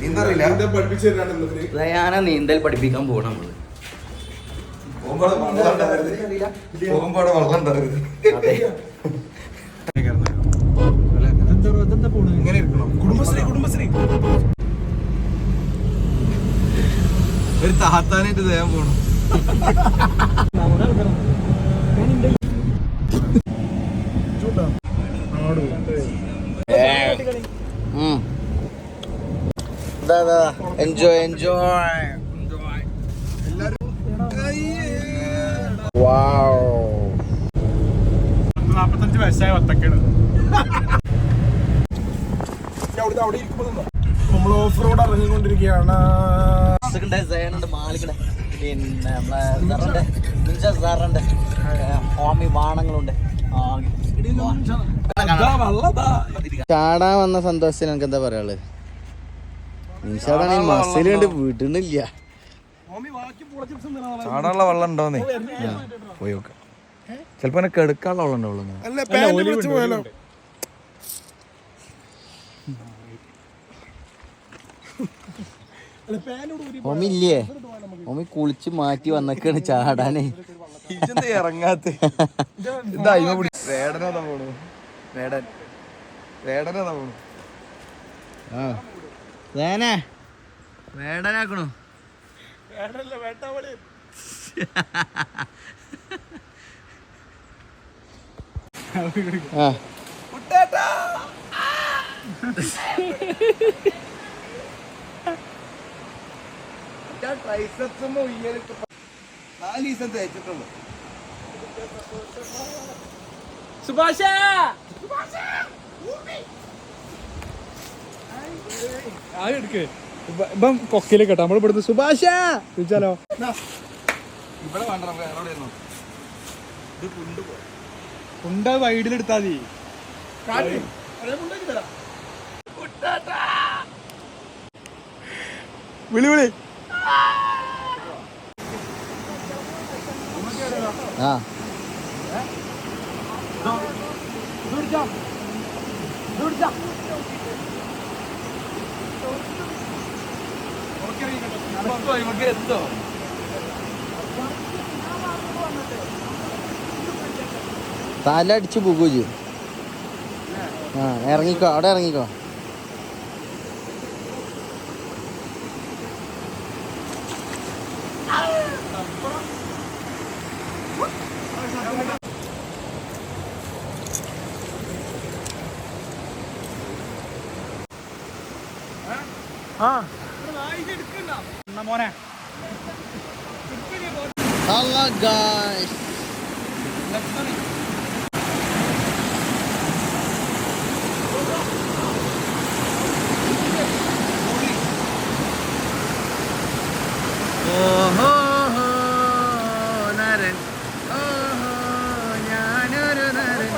നീന്തറിയില്ല നീന്തൽ പഠിപ്പിക്കാൻ പോകണം നമ്മൾ? കുടുംബശ്രീ കുടുംബശ്രീ. ഒരു താത്താനായിട്ട് ചെയ്യാൻ പോണം. എൻജോയ് എൻജോയ് നാപ്പത്തഞ്ച് വയസ്സായ വത്തക്കാണ് അവിടെ അവിടെ ഇരിക്കുമ്പോൾ നമ്മൾ ഓഫ് റോഡ് ഇറങ്ങിക്കൊണ്ടിരിക്കുകയാണ്. മാളികടെ പിന്നെ നമ്മളെ സാറുണ്ട് ഹോമി ബാണങ്ങളുണ്ട് ചാടാൻ വന്ന സന്തോഷത്തിന് എനിക്ക് എന്താ പറയാൾ കണ്ട് വിടണില്ല ചാടാനുള്ള വെള്ളം ഉണ്ടോന്നേ പോയി നോക്ക. ചിലപ്പോ എന്നെ കെടുക്കാനുള്ള വെള്ളം ഉണ്ടാവുള്ളൂ ഒമില്ലേ ഒമി കുളിച്ച് മാറ്റി വന്നേക്കാണ് ചാടാനേ. ഇറങ്ങാത്ത? ഇതാ ഇവ പിടി വേടനാ പോണു? വേടൻ. വേടനാ പോണു? ആ. വേനെ. വേടനാക്കണു. ആ. നാല് ദിവസം തേച്ചിട്ടുള്ളൂ. സുഭാഷ! ആ എടുക്ക്. ഇപ്പം കൊക്കയിലേക്ക് കേട്ടോ. നമ്മൾ ഇവിടുന്ന് സുഭാഷ ചോദിച്ചാലോ ഇവിടെ വേണ്ട നമുക്ക് അവിടെ ഇരുന്നു? ഇത് കൊണ്ടുപോ ഉണ്ട് വൈഡിലെടുത്താ മതി. വിളി വിളി. ആ. എന്തോ തല അടിച്ച് പോകുകയോ ആ ഇറങ്ങിക്കോ അവിടെ ഇറങ്ങിക്കോ. മോനെ. Hello guys. ഓഹോ നരൻ. ഓഹോ ഞാനൊരു നരൻ.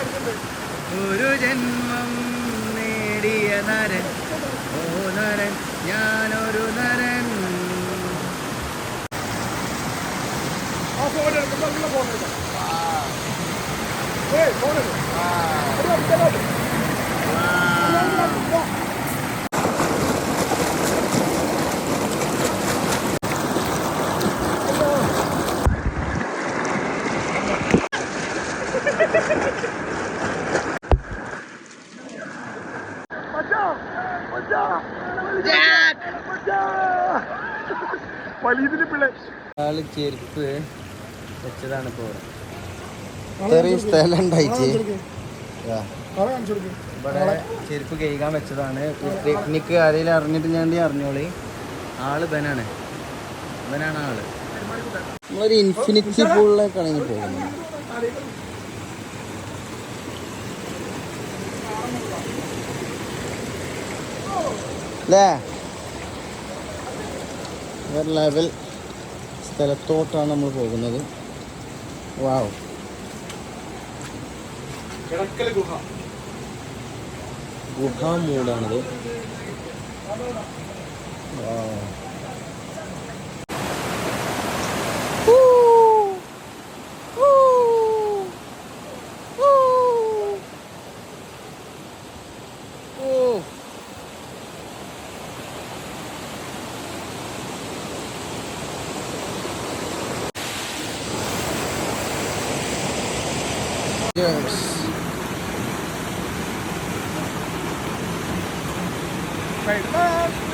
ഒരു ജന്മം നേടിയ നരൻ. ഓ നരൻ ഞാനൊരു നരൻ വലിയതിന് പിള്ളേ. ആൾ ചെരുപ്പ് വെച്ചതാണ് ഇവിടെ. സ്ഥലം ചെരുപ്പ് കഴുകാൻ വെച്ചതാണ്. ടെക്നിക്ക് ആരെങ്കിലും അറിഞ്ഞിട്ട് ഞാൻ അറിഞ്ഞോളി. ആൾ ബനാണ് ബനാണ് ആൾ. നമ്മളൊരു ഇൻഫിനിറ്റി പൂളിലേക്കാണ് ഇനി പോകുന്നത്. അല്ലേ വേറെ ലെവൽ സ്ഥലത്തോട്ടാണ് നമ്മൾ പോകുന്നത്. വാവ്. ഗുഹാമൂടാണിത് വാവ്. Yes. Great love.